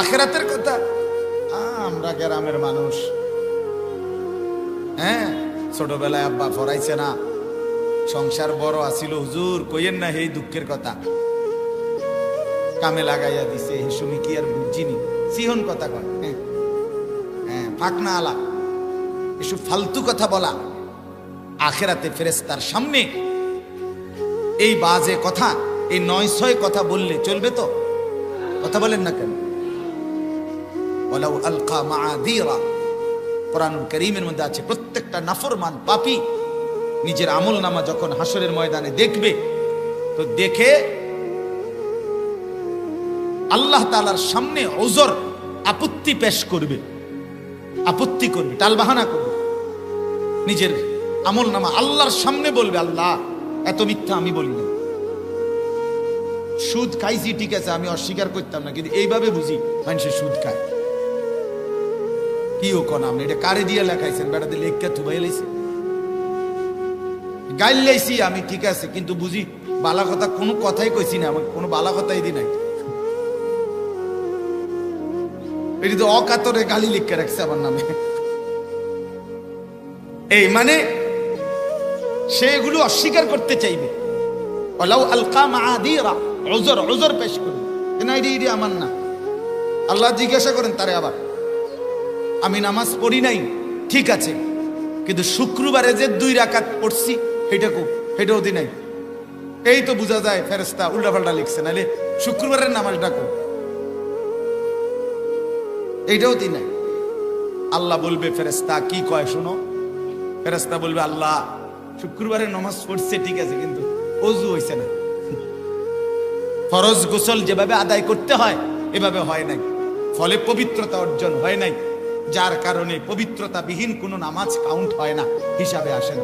আখেরাতের কথা? আমরা গ্রামের মানুষ। হ্যাঁ ছোটবেলায় আব্বা ফরাইছে না। সংসার বড় আসিল হুজুর, কইয়েন না এই দুঃখের কথা। কামে লাগাইয়া দিছে সময় কি আর বুঝিনি? সিহন কথা কয় হ্যাঁ। হ্যাঁ ফাঁকনা আলা। এসব ফালতু কথা বলা। আখেরাতে ফেরেস্তার সামনে এই বাজে কথা, এই নয় ছয় কথা বললে চলবে তো? কথা বলেন না কেন? ওয়ালাউ আলকা কোরআনুল করিমের মধ্যে আছে প্রত্যেকটা পাপী। নিজের আমল নামা যখন হাসরের ময়দানে দেখবে, তো দেখে আল্লাহ তালার সামনে ওজর আপত্তি পেশ করবে। আপত্তি করবে, টালবাহানা করবে। নিজের আমল নামা আল্লাহর সামনে বলবে, আল্লাহ, এত মিথ্যা আমি বলি না সুদ খাইছি, ঠিক আছে, আমি অস্বীকার করতাম না, কিন্তু এইভাবে বুঝি মানুষের সুদ খায়। কি ও কোন এটা কারে দিয়ে লেখাইছেন? থুবাই লাইছে। গাইল লাইছি আমি, ঠিক আছে, কিন্তু বুঝি বালা কথা কোনো কথাই কইছি না, আমার কোনো বালা কথাই দি নাই। এটি তো অকাতরে গালি রাখছে আমার নামে। এই মানে সে এগুলো অস্বীকার করতে চাইবে। ওলাউ আলকা মাআদিরা ওজর ওজর পেশ করবে না এটি আমার না। আল্লাহ জিজ্ঞাসা করেন, তারে আবার। আমি নামাজ পড়ি নাই, ঠিক আছে, কিন্তু শুক্রবারে যে দুই রাকাত পড়ছি কো সেটাও দি নাই। এই তো বোঝা যায় ফেরেস্তা উল্টাপাল্টা লিখছে, নাহলে শুক্রবারের নামাজটা কো। এইটাও দি নাই। আল্লাহ বলবে ফেরেস্তা কি কয় শোনো? ফেরেস্তা বলবে, আল্লাহ, শুক্রবারে নামাজ পড়ছে, ঠিক আছে, কিন্তু অজু হইছে না। ফরজ গোসল যেভাবে আদায় করতে হয়, এভাবে হয় নাই। ফলে পবিত্রতা অর্জন হয় নাই। যার কারণে পবিত্রতা বিহীন কোনো নামাজ কাউন্ট হয় না হিসাবে আসেন